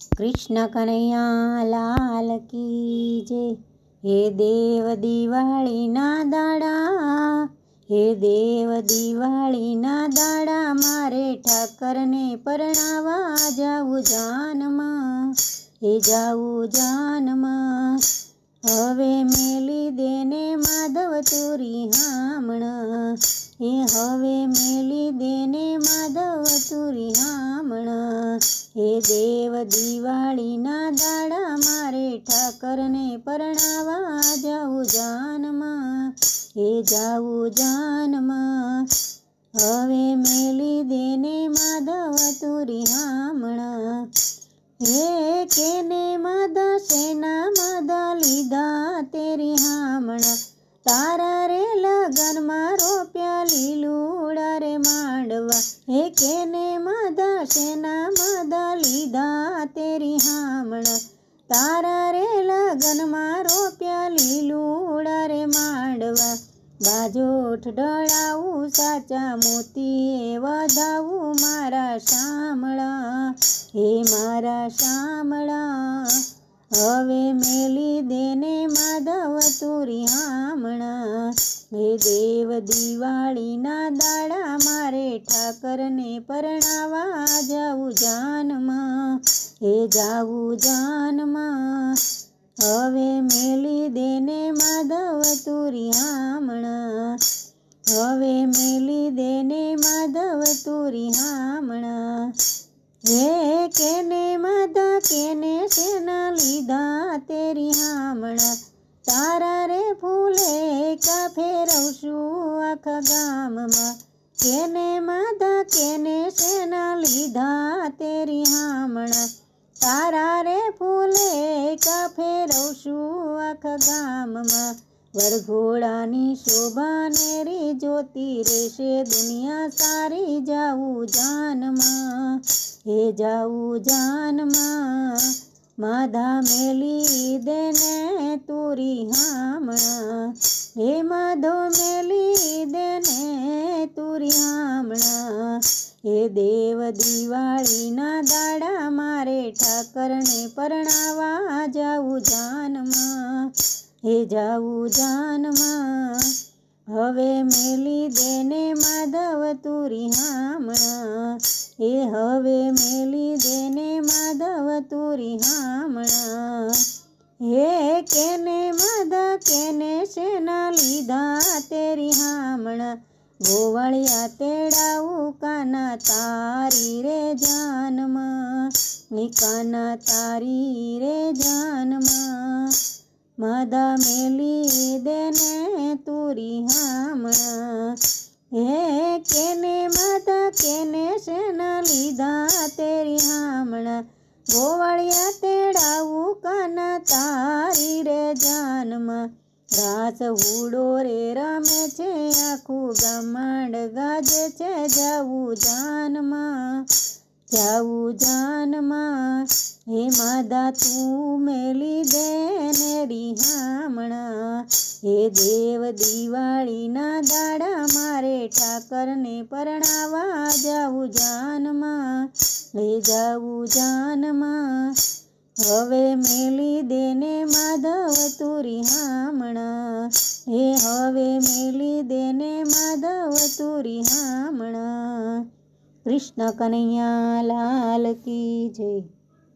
કૃષ્ણ કનૈયા લાલ કી હે દેવ દિવાળીના દાડા, હે દેવ દિવાળીના દાડા, મારે ઠાકરને પરણાવા જાવું જાનમાં હે જાવું જાનમાં. હવે મેલી દેને માધવ તુરી હામણ, એ હવે મેલી દેને માધવ તુરી હામણ. હે દેવ દિવાળીના દાડા મારે ઠાકરને પરણાવા જાઉં જાનમાં, હે જાઉં જાનમાં. હવે મેલી દેને માધવ તુરી હામણ, હે કેને માદા સેના માદા લીધા તેરી હામણા. તારા રે લગનમાં રોપ્યા લીલુડા રે માંડવા, હે કેને માદા સેના લીધા તેરી હામણા તારા રે લગનમાં રોપ્યા લીલુડા રે માંડવા. બાજોઠ ડળાવું સાચા મોતીએ વધાવું મારા શામળા. હે મારા શામળા હવે મેલી દેને માધવ તુરી હામણા. હે દેવ દિવાળીના દાડા મારે ઠાકરને પરણાવા જાવું જાનમાં. હે જાવું જાનમાં. હવે મેલી દેને માધવ તુરી હામણા. હવે મેલી દેને માધવ તુરી હામણા. હે કેને માધા, કેને સેના? તેરી હામણા. તારા રે ફૂલે કા ફેરવશું આખા ગામમાં. કેને માધા, કેને સેના લીધા તેરી હામણા. તારા રે ફૂલે કા ફેરવશું આખા ગામમાં. વરઘોડાની શોભાને રે જોતી રહેશે દુનિયા સારી જાવું જાનમાં. હે જાવું જાનમાં. માધા મેલી દેને તુરી હામણા હે માધો મેલી દેને તુરી હામણા હે દેવ દિવાળીના દાડા મારે ઠાકરને પરણાવા જાવું જાનમાં હે જાવું જાનમાં હવે મેલી દેને માધવ તુરી હામણા હામણા હે કેને મદ, કેને સેના લીધા તેરી હામણા. ગોવાળિયા તેડાવું કાના તારી રે જાનમાં. કાના તારી રે જાનમાં. મદ મેલી દેને તુરી હામણા. હે કેને મદ, કેને સેના લીધા તેરી હામણા. ગોવાળ તારી રે જાનમાં રાસ હુડો રે, રમે છે, આખું ગમંડ ગાજે છે, જાવું જાનમાં જાવું જાનમાં. હે માદા, તું મેલી બેન રિહામણા હે દેવ, દિવાળીના દાડા મારે ઠાકરને પરણાવા. જાવું જાનમાં, હે જાવું જાનમાં હવે મેલી દેને માધવ તુરી હામણા હે હવે મેલી દેને માધવ તુરી હામણા કૃષ્ણ કનૈયા લાલ કી જય.